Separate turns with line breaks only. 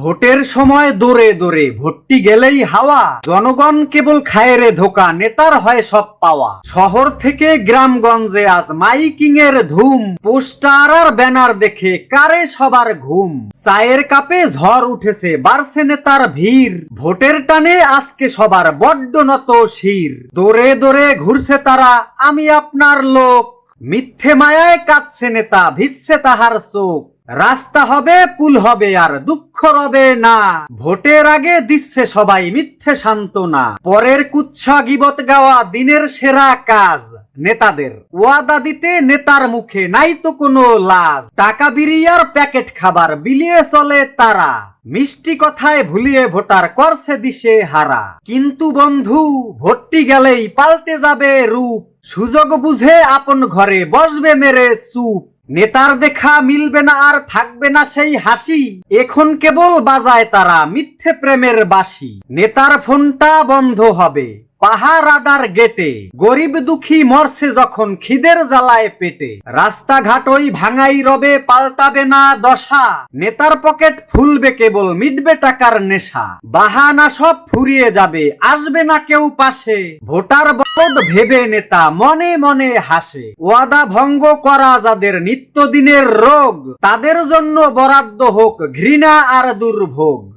ভোটের সময় দৌড়ে দৌড়ে ভোটটি গেলেই হাওয়া। জনগণ কেবল খায় রে ধোকা, নেতার হয় সব পাওয়া। শহর থেকে গ্রামগঞ্জে আজ মাইকিং এর ধুম। পোস্টার আর ব্যানার দেখে কারে সবার ঘুম। চায়ের কাপে ঝড় উঠেছে, বাড়ছে নেতার ভিড়। ভোটের টানে আজকে সবার বড্ড নত শির। দৌড়ে দৌড়ে ঘুরছে তারা, আমি আপনার লোক। মিথ্যে মায়ায় কাঁদছে নেতা, ভিজছে তাহার চোখ। রাস্তা হবে, পুল হবে আর দুঃখ রবে না। ভোটের আগে দিচ্ছে সবাই মিথ্যে সান্ত্বনা। পরের কুচ্ছা গিবত গাওয়া দিনের সেরা কাজ। নেতাদের ওয়াদা দিতে নেতার মুখে নাই তো কোনো লাজ। টাকা বিরিয়ার প্যাকেট খাবার বিলিয়ে চলে তারা। মিষ্টি কথায় ভুলিয়ে ভোটার করছে দিশে হারা। কিন্তু বন্ধু, ভোটটি গেলেই পাল্টে যাবে রূপ। সুযোগ বুঝে আপন ঘরে বসবে মেরে সুপ নেতার দেখা মিলবে না আর থাকবে না সেই হাসি। এখন কেবল বাজায় তারা মিথ্যে প্রেমের বাসি নেতার ফোনটা বন্ধ হবে। পাহারাদার গেটে, গরিব দুঃখী মরছে যখন খিদের জ্বালায় পেটে। রাস্তাঘাট ওই ভাঙাই রবে, পাল্টাবে না দশা। নেতার পকেট ফুলবে কেবল, মিটবে টাকার নেশা। বাহানা সব ফুরিয়ে যাবে, আসবে না কেউ পাশে। ভোটার বলদ ভেবে নেতা, মনে মনে হাসে। ওয়াদা ভঙ্গ করা যাদের নিত্যদিনের রোগ, তাদের জন্য বরাদ্দ হোক, ঘৃণা আর দুর্ভোগ।